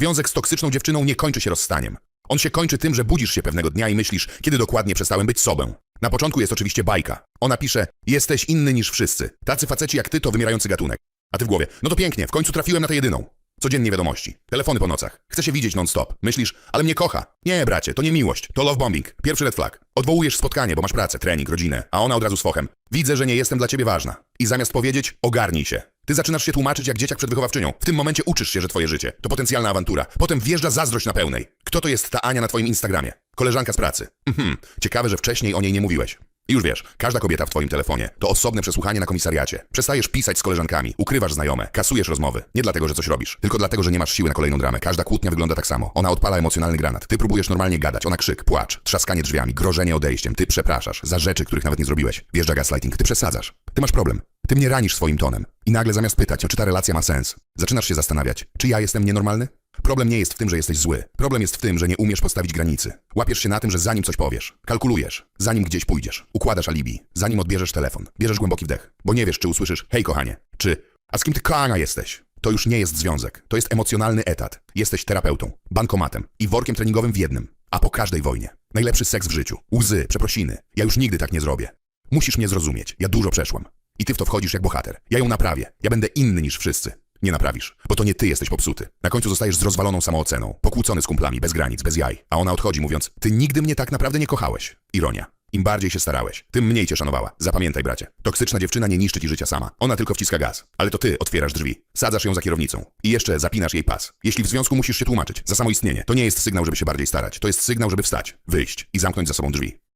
Związek z toksyczną dziewczyną nie kończy się rozstaniem. On się kończy tym, że budzisz się pewnego dnia i myślisz, kiedy dokładnie przestałem być sobą. Na początku jest oczywiście bajka. Ona pisze, jesteś inny niż wszyscy. Tacy faceci jak ty to wymierający gatunek. A ty w głowie, no to pięknie, w końcu trafiłem na tę jedyną. Codziennie wiadomości, telefony po nocach. Chce się widzieć non-stop. Myślisz, ale mnie kocha. Nie, bracie, to nie miłość, to love bombing. Pierwszy red flag. Odwołujesz spotkanie, bo masz pracę, trening, rodzinę, a ona od razu z fochem. Widzę, że nie jestem dla ciebie ważna. I zamiast powiedzieć, ogarnij się. Ty zaczynasz się tłumaczyć jak dzieciak przed wychowawczynią. W tym momencie uczysz się, że twoje życie to potencjalna awantura. Potem wjeżdża zazdrość na pełnej. Kto to jest ta Ania na twoim Instagramie? Koleżanka z pracy. Mhm, ciekawe, że wcześniej o niej nie mówiłeś. Już wiesz, każda kobieta w twoim telefonie to osobne przesłuchanie na komisariacie. Przestajesz pisać z koleżankami, ukrywasz znajome, kasujesz rozmowy. Nie dlatego, że coś robisz, tylko dlatego, że nie masz siły na kolejną dramę. Każda kłótnia wygląda tak samo. Ona odpala emocjonalny granat. Ty próbujesz normalnie gadać, ona krzyk, płacz, trzaskanie drzwiami, grożenie odejściem. Ty przepraszasz za rzeczy, których nawet nie zrobiłeś. Wjeżdża gaslighting, ty przesadzasz. Ty masz problem. Ty mnie ranisz swoim tonem. I nagle zamiast pytać, czy ta relacja ma sens, zaczynasz się zastanawiać, czy ja jestem nienormalny? Problem nie jest w tym, że jesteś zły. Problem jest w tym, że nie umiesz postawić granicy. Łapiesz się na tym, że zanim coś powiesz, kalkulujesz, zanim gdzieś pójdziesz, układasz alibi, zanim odbierzesz telefon, bierzesz głęboki wdech, bo nie wiesz, czy usłyszysz hej kochanie, czy a z kim ty kochana jesteś? To już nie jest związek, to jest emocjonalny etat. Jesteś terapeutą, bankomatem i workiem treningowym w jednym, a po każdej wojnie. Najlepszy seks w życiu, łzy, przeprosiny. Ja już nigdy tak nie zrobię. Musisz mnie zrozumieć, ja dużo przeszłam. I ty w to wchodzisz jak bohater. Ja ją naprawię. Ja będę inny niż wszyscy. Nie naprawisz, bo to nie ty jesteś popsuty. Na końcu zostajesz z rozwaloną samooceną, pokłócony z kumplami, bez granic, bez jaj. A ona odchodzi mówiąc, ty nigdy mnie tak naprawdę nie kochałeś. Ironia. Im bardziej się starałeś, tym mniej cię szanowała. Zapamiętaj, bracie. Toksyczna dziewczyna nie niszczy ci życia sama. Ona tylko wciska gaz. Ale to ty otwierasz drzwi. Sadzasz ją za kierownicą. I jeszcze zapinasz jej pas. Jeśli w związku musisz się tłumaczyć za samoistnienie, to nie jest sygnał, żeby się bardziej starać. To jest sygnał, żeby wstać, wyjść i zamknąć za sobą drzwi.